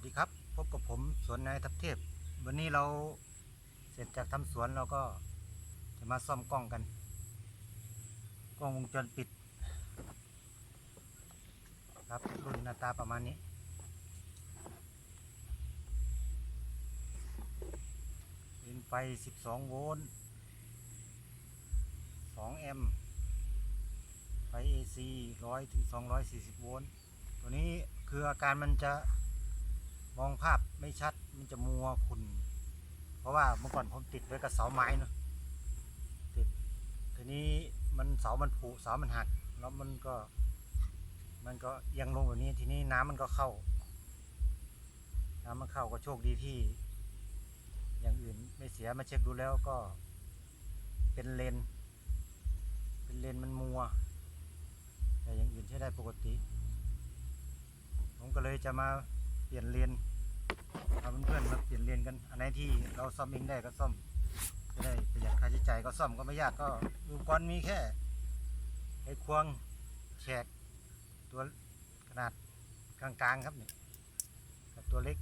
วัสดีครับพบกับผมสวนนายทัพเทพ วันนี้เราเสร็จจากทำสวนเราก็จะมาซ่อมกล้องกัน กล้องวงจรปิด ครับรุ่นหน้าตาประมาณนี้ เป็นไฟ 12 โวลต์ 2 แอมป์ไฟ AC 100 ถึง 240 โวลต์ ตัวนี้คืออาการมันจะ มองภาพไม่ชัดมันจะมัวขุ่นเพราะว่าเมื่อก่อนผมติดไว้กับเสาไม้เนอะติดทีนี้มันเสามันผุเสามันหัก แล้วมันก็ มันก็เอียงลงแบบนี้ทีนี้น้ำมันก็เข้า น้ำมันเข้าก็โชคดีที่ อย่างอื่นไม่เสียมาเช็คดูแล้วก็ เป็นเลน เป็นเลนมันมัว แต่อย่างอื่นใช้ได้ปกติ ผมก็เลยจะมาเปลี่ยนเลน พาเพื่อนๆมาเปลี่ยนเลนกัน อันไหนที่เราซ่อมเองได้ก็ซ่อมจะได้ประหยัดค่าใช้จ่ายก็ซ่อมก็ไม่ยากก็อุปกรณ์มีแค่ไอ้ควงแฉกตัวขนาดกลางๆครับนี่กับตัวเล็ก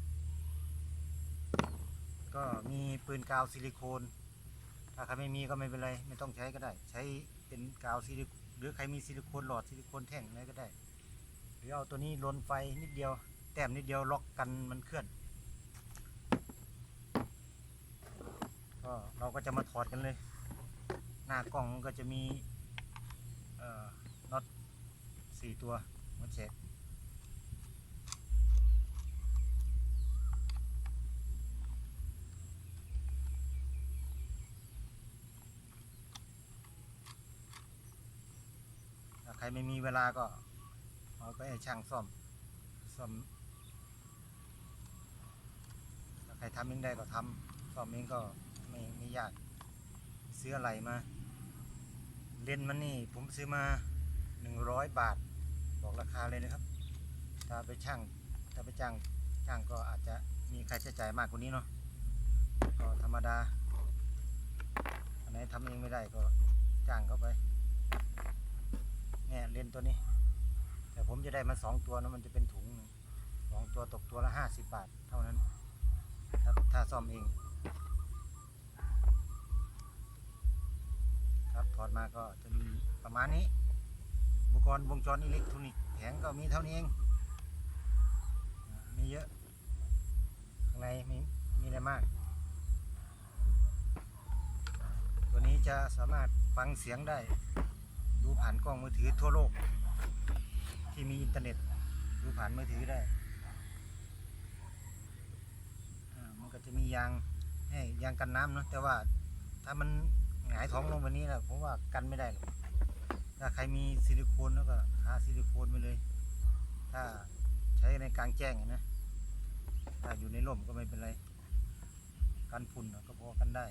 ก็มีปืนกาวซิลิโคน ถ้าใครไม่มีก็ไม่เป็นไร ไม่ต้องใช้ก็ได้ ใช้เป็นกาวซิลิหรือใครมีซิลิโคนหลอดซิลิโคนแท่งอะไรก็ได้ หรือเอาตัวนี้ลนไฟนิดเดียว แต้มนิดเดียวล็อกกันมันเคลื่อน ก็เราก็จะมาถอดกันเลย หน้ากล้องก็จะมีน็อตสี่ตัวมาเช็คถ้าใครไม่มีเวลาก็เอาไปให้ช่างซ่อมซ่อมใครทำเองได้ก็ทำซ่อมเองก็ ยากซื้ออะไรมา เลนมันนี่ผมซื้อมาหนึ่งร้อยบาท บอกราคาเลยนะครับ ถ้าไปช่างถ้าไปจ้างช่างก็อาจจะมีค่าใช้จ่ายมากกว่านี้เนาะก็ธรรมดาอันไหนทำเองไม่ได้ก็จ้างเข้าไปเนี่ยเลนตัวนี้ แต่ผมจะได้มาสองตัวนะมันจะเป็นถุงหนึ่งสองตัวตกตัวละห้าสิบบาท เท่านั้น ถ้าถ้าซ่อมเอง ครับถอดมาก็จะมีประมาณนี้ อุปกรณ์วงจรอิเล็กทรอนิกส์แผงก็มีเท่านี้เองมีเยอะข้างในมีมีอะไรมาก ตัวนี้จะสามารถฟังเสียงได้ ดูผ่านกล้องมือถือทั่วโลก ที่มีอินเทอร์เน็ต ดูผ่านมือถือได้มันก็จะมียางให้ยางกันน้ำเนอะแต่ว่าถ้ามัน หงายท้องลงแบบนี้นะผมว่ากันไม่ได้หรอกถ้าใครมีซิลิโคนแล้วก็ทาซิลิโคนไปเลย ถ้าใช้ในกลางแจ้งอะนะ ถ้าอยู่ในร่มก็ไม่เป็นไร กันฝุ่นก็พอกันได้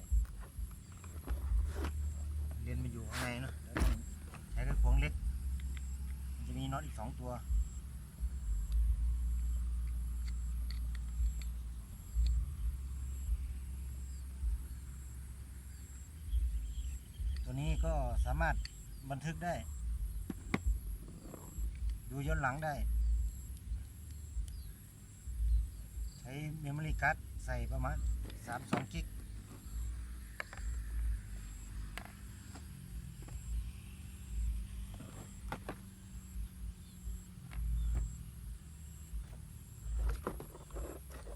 เรียนมาอยู่ข้างในเนอะแล้วต้องใช้กระพวงเล็ก มันจะมีน็อตอีกสองตัว ตัวนี้ก็สามารถบันทึกได้ ดูย้อนหลังได้ ใช้เมมโมรี่การ์ดใส่ประมาณ 32 กิก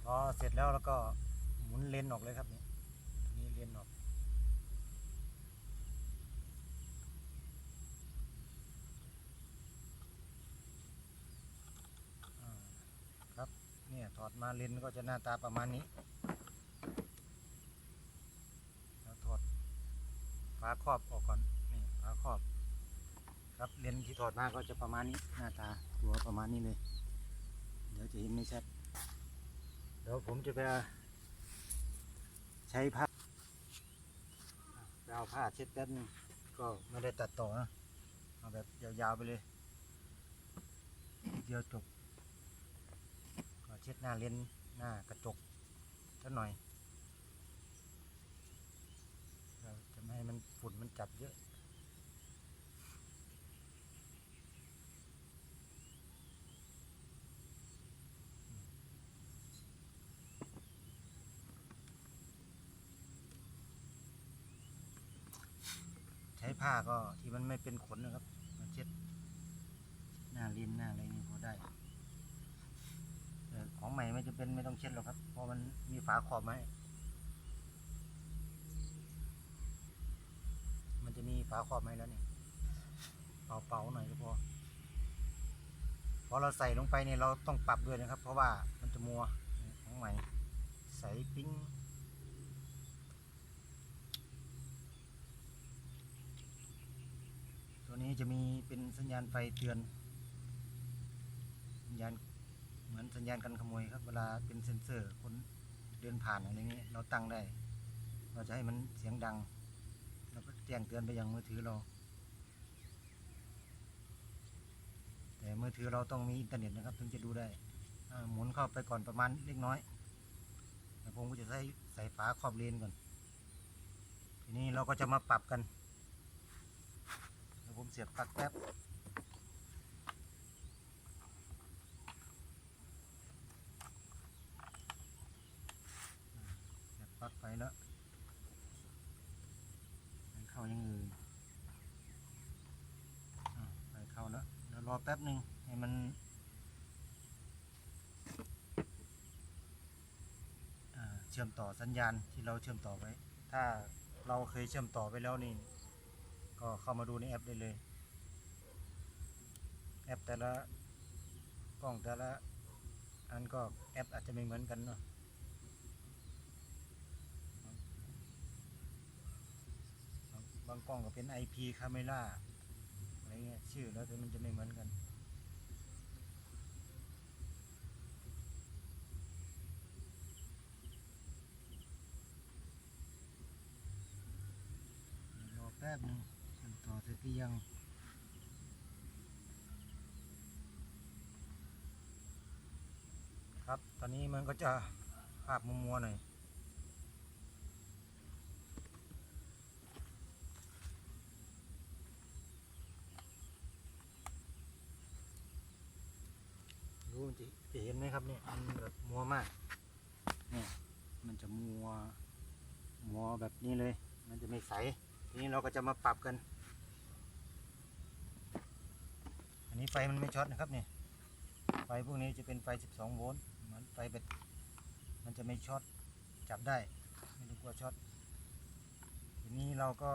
พอเสร็จแล้วแล้วก็หมุนเลนออกเลยครับนี่นี่เลนส์ออก อ่าครับ เนี่ยถอด มาเลนก็จะหน้าตาประมาณนี้แล้วถอดฝาครอบออกก่อนนี่ฝาครอบ ครับเลนที่ถอดมาก็จะประมาณนี้หน้าตาตัวประมาณนี้เลย เดี๋ยวจะเห็นไม่ชัดเดี๋ยวผมจะไปใช้ผ้าเอาผ้าเช็ดแป๊บนึงก็ไม่ได้ตัดต่อนะเอาแบบยาวๆไปเลย เดียวจบ เช็ดหน้าเลนหน้ากระจกสักหน่อยเราจะไม่ให้มันฝุ่นมันจับเยอะใช้ผ้าก็ที่มันไม่เป็นขนนะครับมาเช็ดหน้าลิ้นหน้าอะไร ใหม่ไม่จะเป็นไม่ต้องเช็ดหรอกครับ เพราะมันมีฝาขอบมาให้มันจะมีฝาขอบมาให้แล้วนี่เป่าๆหน่อยก็พอพอเราใส่ลงไปเนี่ยเราต้องปรับด้วยนะครับ เพราะว่ามันจะมัวของใหม่ ใส่ปิ้งตัวนี้จะมีเป็นสัญญาณไฟเตือนสัญญาณ เหมือนสัญญาณกันขโมยครับ เวลาเป็นเซ็นเซอร์คนเดินผ่านอะไรนี้เราตั้งได้ เราจะให้มันเสียงดังแล้วก็แจ้งเตือนไปยังมือถือเรา แต่มือถือเราต้องมีอินเทอร์เน็ตนะครับ ถึงจะดูได้หมุนเข้าไปก่อนประมาณเล็กน้อยแล้วผมก็จะใส่ใส่ฝาครอบเลนก่อน ทีนี้เราก็จะมาปรับกันเดี๋ยวผมเสียบปลั๊กแป๊บ เสียบปลั๊กไป แล้วไปเข้ายังอื่นไปเข้าแล้วเดี๋ยวรอแป๊บหนึ่งให้มันเชื่อมต่อสัญญาณที่เราเชื่อมต่อไว้ถ้าเราเคยเชื่อมต่อไปแล้วนี่ ก็เข้ามาดูในแอปได้เลย แอปแต่ละกล้องแต่ละอันก็แอปอาจจะไม่เหมือนกันเนาะ บางกล้องก็เป็น IP camera อะไรเงี้ยชื่อแล้วแต่มันจะไม่เหมือนกัน รอแป๊บหนึงเชื่อต่อเสร็จหรือยังครับ ตอนนี้มันก็จะภาพมัวๆหน่อย จะจะเห็นไหมครับเนี่ยมันแบบมัวมากเนี่ยมันจะมัวมัวแบบนี้เลย มันจะไม่ใส ทีนี้เราก็จะมาปรับกัน อันนี้ไฟมันไม่ช็อตนะครับเนี่ยไฟพวกนี้จะเป็นไฟ 12 โวลต์มือนไฟแบตมันจะไม่ช็อตจับได้ ไม่ต้องกลัวช็อตทีนี้เราก็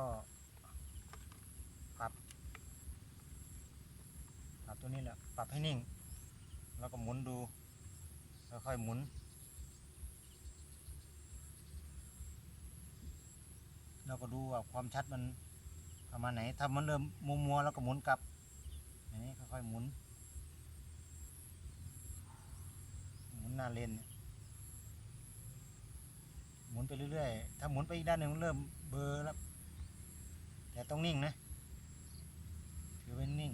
ปรับปรับตัวนี้แหละปรับให้นิ่ง แล้วก็หมุนดูค่อยๆหมุนเราก็ดูว่าความชัดมันประมาณไหนถ้ามันเริ่มมัวมัวๆแล้วก็หมุนกลับอย่างนี้ค่อยๆหมุน หมุนหน้าเลนเนี่ยหมุนไปเรื่อยๆ ถ้าหมุนไปอีกด้านหนึ่งมันเริ่มเบลอร์แล้ว แต่ต้องนิ่งนะถือเป็นนิ่ง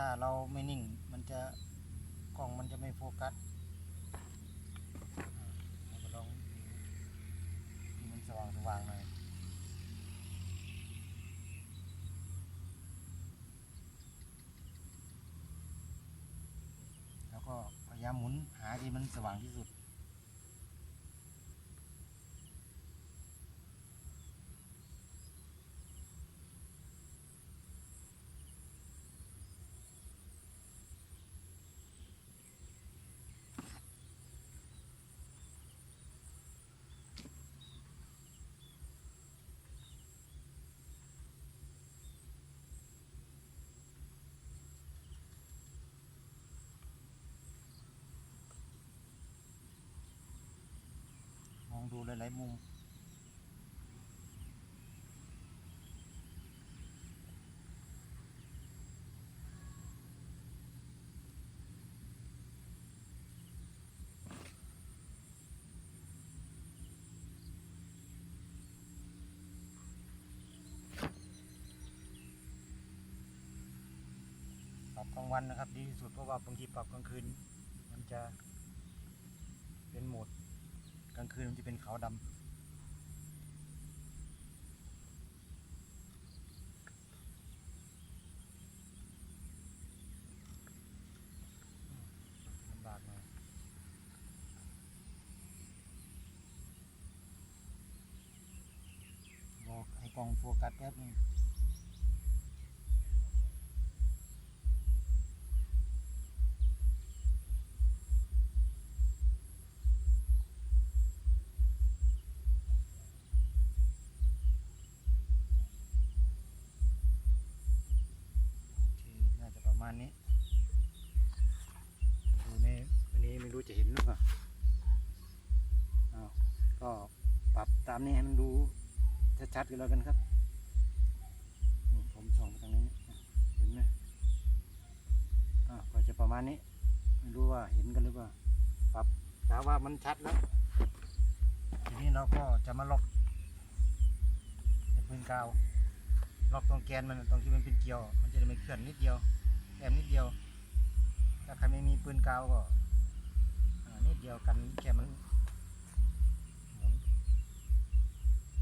ถ้าเราไม่นิ่งมันจะกล้องมันจะไม่โฟกัสเราก็ลองที่มันสว่างสว่างหน่อยแล้วก็พยายามหมุนหาที่มันสว่างที่สุด ดูหลายๆมุม ปรับกลางวันนะครับ ดีที่สุดเพราะว่าบางทีปรับกลางคืน มันจะเป็นโหมด กลางคืนมันจะเป็นขาวดำบอกให้กองโฟกัสแป๊บนึง มาณนี้ดูในอันนี้ไม่รู้จะเห็นหรือเปล่าก็ปรับตามนี้ให้มันดูชัดๆกันแล้วกันครับผมส่องไปทางนี้เห็นไหมอ่าก็จะประมาณนี้ ไม่รู้ว่าเห็นกันหรือเปล่าปรับแต่ว่ามันชัดแล้วทีนี้เราก็จะมาล็อกไอ้ปืนกาวล็อกตรงแกนมันตรงที่มันเป็นเกลียว มันจะได้ไม่เคลื่อนนิดเดียว แอมนิดเดียว ถ้าใครไม่มีปืนกาวก็นิดเดียวกันแค่มันหมุน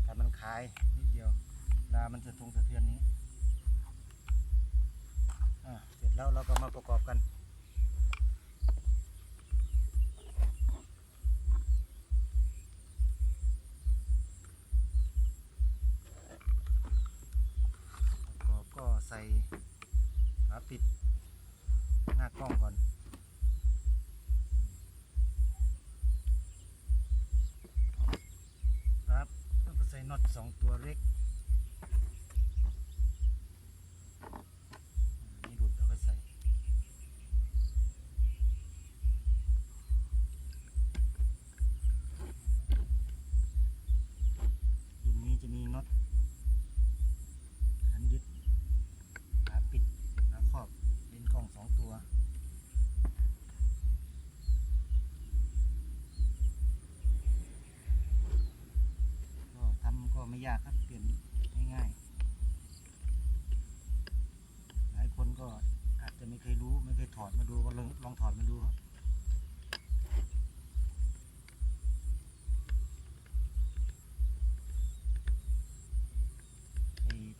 กันมันคลายนิดเดียวลามันจะทงสะเทือนนี้เสร็จแล้วเราก็มาประกอบกันประกอบก็ใส่ ปิดหน้ากล้องก่อน ครับต้องใส่น็อตสองตัวเล็กนี่หลุดแล้วก็ใส่ รุ่นนี้จะมีน็อตขันยึดขาปิดขาครอบเลนส์กล้องสองตัว ก็ทำก็ไม่ ยากครับเปลี่ยนง่ายๆ หลายคนก็อาจจะไม่เคยรู้ไม่เคยถอดมาดูก็ลองลองถอดมาดูครับ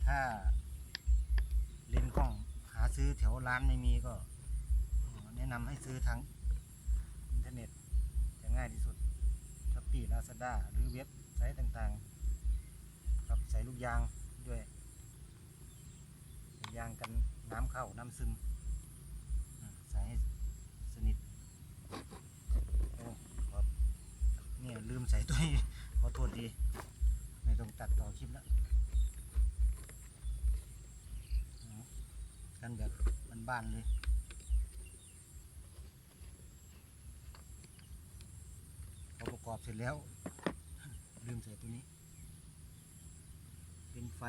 ถ้าเลนกล้องหาซื้อแถวร้านไม่มีก็ แนะนำให้ซื้อทางอินเทอร์เน็ตจะง่ายที่สุดช้อปปี้ลาซาด้าหรือเว็บไซต์ต่างๆ ส่ลูกยางด้วยยางกันน้ำเข้าน้ำซึมใส่ให้สนิทโอ้ขอเนี่ยลืมใส่ตัวนี้ขอโทษดีไม่ต้องตัดต่อคลิปแล้วกันแบบบ้านๆเลยพอประกอบเสร็จแล้วลืมใส่ตัวนี้ ไฟ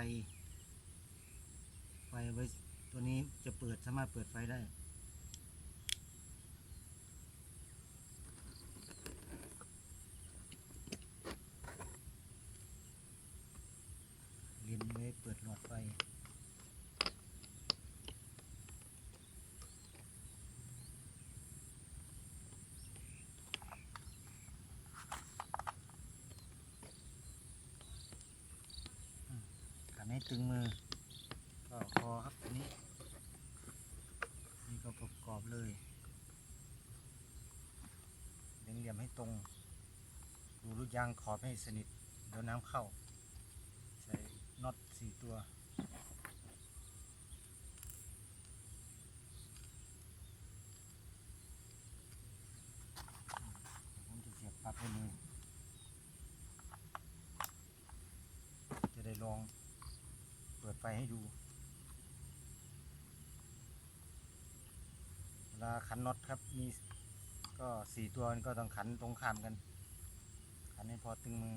ไฟไว้ตัวนี้จะเปิดสามารถเปิดไฟได้เรียนไว้เปิดหลอดไฟ ให้ตึงมือ ก็พอครับอันนี้ นี่ก็ประกอบเลยเลี้ยงเหลี่ยมให้ตรง ดูรูดยางขอบให้สนิท เดี๋ยวน้ำเข้า ใส่น็อตสี่ตัว ผมจะเสียบปลั๊กให้เลย จะได้ลองเปิดไฟ ให้ดู เวลาขันน็อตครับ มีก็สี่ตัวก็ต้องขันตรงข้ามกัน ขันให้พอตึงมือ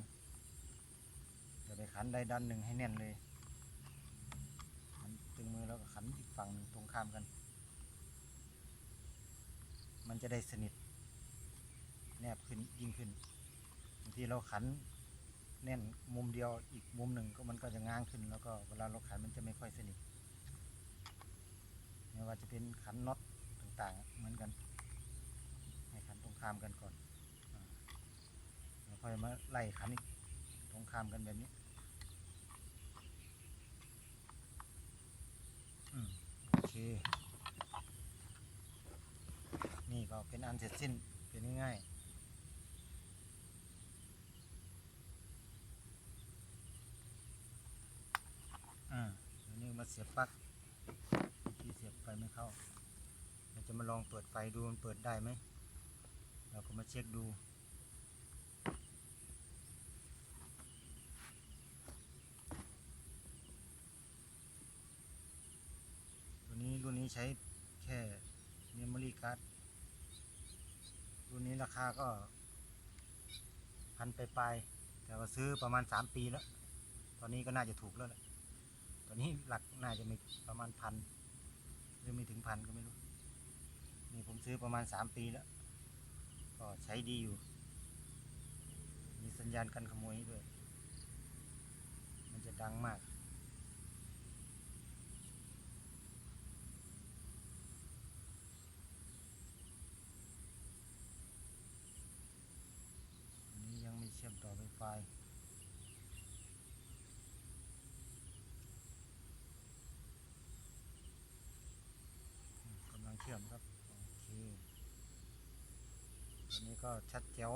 จะไปขันได้ด้านหนึ่งให้แน่นเลย ขันตึงมือแล้วก็ขันอีกฝั่งหนึ่งตรงข้ามกัน มันจะได้สนิท แนบขึ้นยิ่งขึ้นบางทีเราขัน แน่นมุมเดียวอีกมุมหนึ่งก็มันก็จะง้างขึ้น แล้วก็เวลาเราขันมันจะไม่ค่อยสนิทไม่ว่าจะเป็นขันน็อตต่างๆ เหมือนกันให้ขันตรงข้ามกันก่อนแล้วค่อยมาไล่ขันอีกตรงข้ามกันแบบนี้โอเค นี่ก็เป็นอันเสร็จสิ้นเป็นง่ายๆ เสียบปลั๊กที่เสียบไฟไม่เข้า เราจะมาลองเปิดไฟดูมันเปิดได้ไหม เราก็มาเช็คดูตัวนี้รุ่นนี้ใช้แค่เมมโมรี่การ์ดรุ่นนี้ราคาก็พันไปลายๆแต่ว่าซื้อประมาณ 3 ปีแล้ว ตอนนี้ก็น่าจะถูกแล้วแหละ ตอนนี้หลักน่าจะมีประมาณพันหรือไม่ถึงพันก็ไม่รู้ นี่ผมซื้อประมาณ3ปีแล้ว ก็ใช้ดีอยู่ มีสัญญาณกันขโมยด้วย มันจะดังมาก นี้ยังไม่เชื่อมต่อ Wi-Fi อืมกำลังเชื่อมครับ โอเคอั นี้ก็ชัดแจ๋ว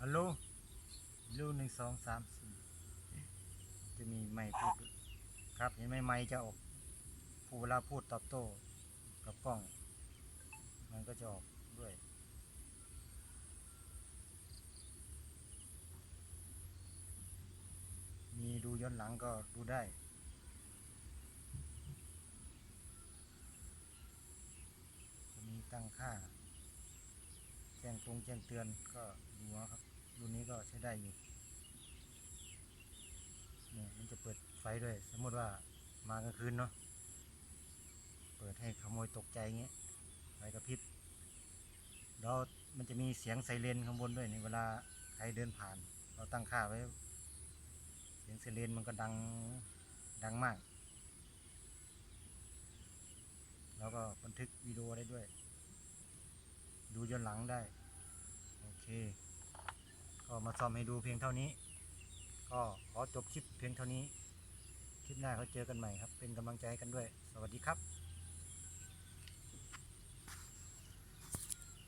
ฮัลโหลลโหลหนึ่งสองสามสี่จะมีไมค์พูดครับเห็นไหมไมค์จะออกผู้เวลาพูดตอบโต้กับกล้อง มันก็จะออกด้วย มีดูย้อนหลังก็ดูได้ มีตั้งค่า แจ้งตรงแจ้งเตือนก็ดูครับรุ่นนี้ก็ใช้ได้อยู่เนี่ยมันจะเปิดไฟด้วย สมมติว่ามากลางคืนเนาะ เปิดให้ขโมยตกใจเงี้ย ไฟกระพริบ แล้วมันจะมีเสียงไซเรนข้างบนด้วยนี่เวลาใครเดินผ่าน เราตั้งค่าไว้ สียงเซเลนมันก็ดังดังมาก แล้วก็บันทึกวิดีโอได้ด้วย ดูย้อนหลังได้ โอเค ก็มาซ่อมให้ดูเพียงเท่านี้ ก็ขอจบคลิปเพียงเท่านี้ คลิปหน้าเขาเจอกันใหม่ครับ เป็นกำลังใจให้กันด้วย สวัสดีครับ